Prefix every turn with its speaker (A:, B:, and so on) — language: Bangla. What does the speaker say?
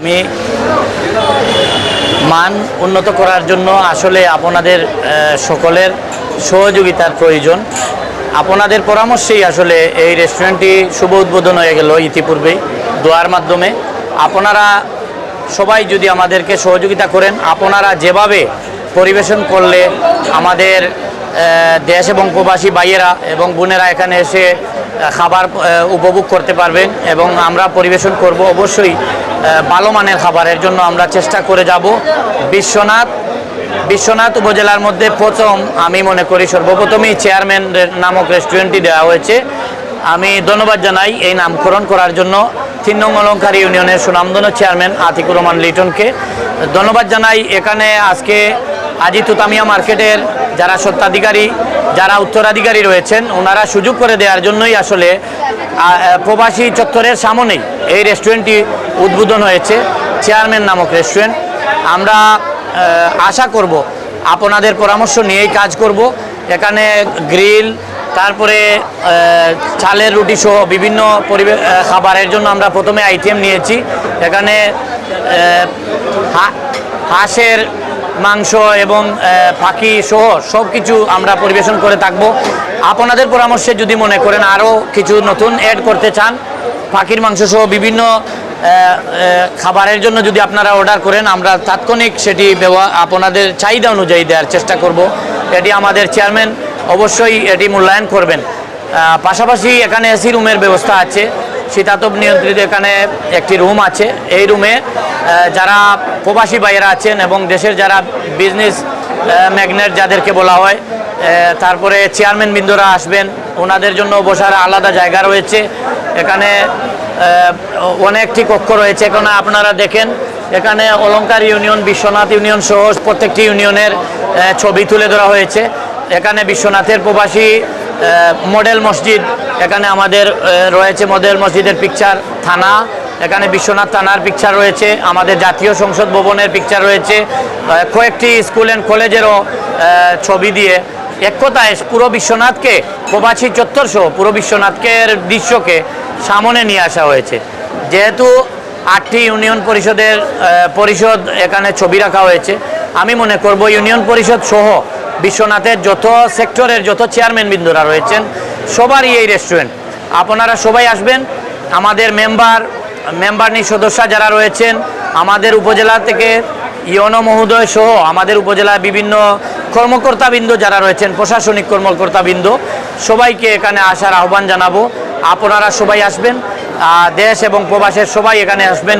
A: আমি মান উন্নত করার জন্য আসলে আপনাদের সকলের সহযোগিতার প্রয়োজন। আপনাদের পরামর্শেই আসলে এই রেস্টুরেন্টটি শুভ উদ্বোধন হয়ে গেল ইতিপূর্বেই দোয়ার মাধ্যমে। আপনারা সবাই যদি আমাদেরকে সহযোগিতা করেন, আপনারা যেভাবে পরিবেশন করলে আমাদের দেশ এবং প্রবাসী ভাইয়েরা এবং বোনেরা এখানে এসে খাবার উপভোগ করতে পারবেন এবং আমরা পরিবেশন করব অবশ্যই ভালো মানের খাবারের জন্য আমরা চেষ্টা করে যাব। বিশ্বনাথ বিশ্বনাথ উপজেলার মধ্যে প্রথম আমি মনে করি সর্বপ্রথমই চেয়ারম্যান নামক রেস্টুরেন্টটি দেওয়া হয়েছে। আমি ধন্যবাদ জানাই এই নামকরণ করার জন্য তিন নং অলঙ্কার ইউনিয়নের সুনামধন্য চেয়ারম্যান আতিকুর রহমান লিটনকে। ধন্যবাদ জানাই এখানে আজকে আজি তুতামিয়া মার্কেটের যারা সত্ত্বাধিকারী যারা উত্তরাধিকারী রয়েছেন, ওনারা সুযোগ করে দেওয়ার জন্যই আসলে প্রবাসী চত্বরের সামনেই এই রেস্টুরেন্টটি উদ্বোধন হয়েছে, চেয়ারম্যান নামক রেস্টুরেন্ট। আমরা আশা করব, আপনাদের পরামর্শ নিয়েই কাজ করব। এখানে গ্রিল, তারপরে চালের রুটি সহ বিভিন্ন খাবারের জন্য আমরা প্রথমে আইটেম নিয়েছি। এখানে হাঁসের মাংস এবং পাখি সহ সব কিছু আমরা পরিবেশন করে থাকব। আপনাদের পরামর্শে যদি মনে করেন আরও কিছু নতুন অ্যাড করতে চান, পাখির মাংস সহ বিভিন্ন খাবারের জন্য যদি আপনারা অর্ডার করেন, আমরা তাৎক্ষণিক সেটি ব্যবহার আপনাদের চাহিদা অনুযায়ী দেওয়ার চেষ্টা করব। এটি আমাদের চেয়ারম্যান অবশ্যই এটি মূল্যায়ন করবেন। পাশাপাশি এখানে এসি রুমের ব্যবস্থা আছে। শীতাতপ নিয়ন্ত্রিত এখানে একটি রুম আছে। এই রুমে যারা প্রবাসী বাইরা আছেন এবং দেশের যারা বিজনেস ম্যাগনেট যাদেরকে বলা হয় তারপরে চেয়ারম্যান বিন্দুরা আসবেন। ওনাদের জন্য বসার আলাদা জায়গা রয়েছে। এখানে অনেকটি কক্ষ রয়েছে। এখানে আপনারা দেখেন, এখানে অলংকার ইউনিয়ন, বিশ্বনাথ ইউনিয়ন সহ প্রত্যেকটি ইউনিয়নের ছবি তুলে ধরা হয়েছে। এখানে বিশ্বনাথের প্রবাসী মডেল মসজিদ, এখানে আমাদের রয়েছে মডেল মসজিদের পিকচার থানা, এখানে বিশ্বনাথ থানার পিকচার রয়েছে, আমাদের জাতীয় সংসদ ভবনের পিকচার রয়েছে কয়েকটি স্কুল অ্যান্ড কলেজেরও ছবি দিয়ে। এক কথায়, পুরো বিশ্বনাথকে, প্রবাসী চত্বরশো পুরো বিশ্বনাথকের দৃশ্যকে সামনে নিয়ে আসা হয়েছে। যেহেতু আটটি ইউনিয়ন পরিষদের পরিষদ এখানে ছবি রাখা হয়েছে, আমি মনে করব ইউনিয়ন পরিষদ সহ বিশ্বনাথের যত সেক্টরের যত চেয়ারম্যান বিন্দুরা রয়েছেন, সবারই এই রেস্টুরেন্ট আপনারা সবাই আসবেন। আমাদের মেম্বার মেম্বারনি সদস্য যারা রয়েছেন, আমাদের উপজেলা থেকে ইয়নো মহোদয় সহ আমাদের উপজেলার বিভিন্ন কর্মকর্তাবৃন্দ যারা রয়েছেন, প্রশাসনিক কর্মকর্তাবৃন্দ সবাইকে এখানে আসার আহ্বান জানাব। আপনারা সবাই আসবেন। দেশ এবং প্রবাসের সবাই এখানে আসবেন।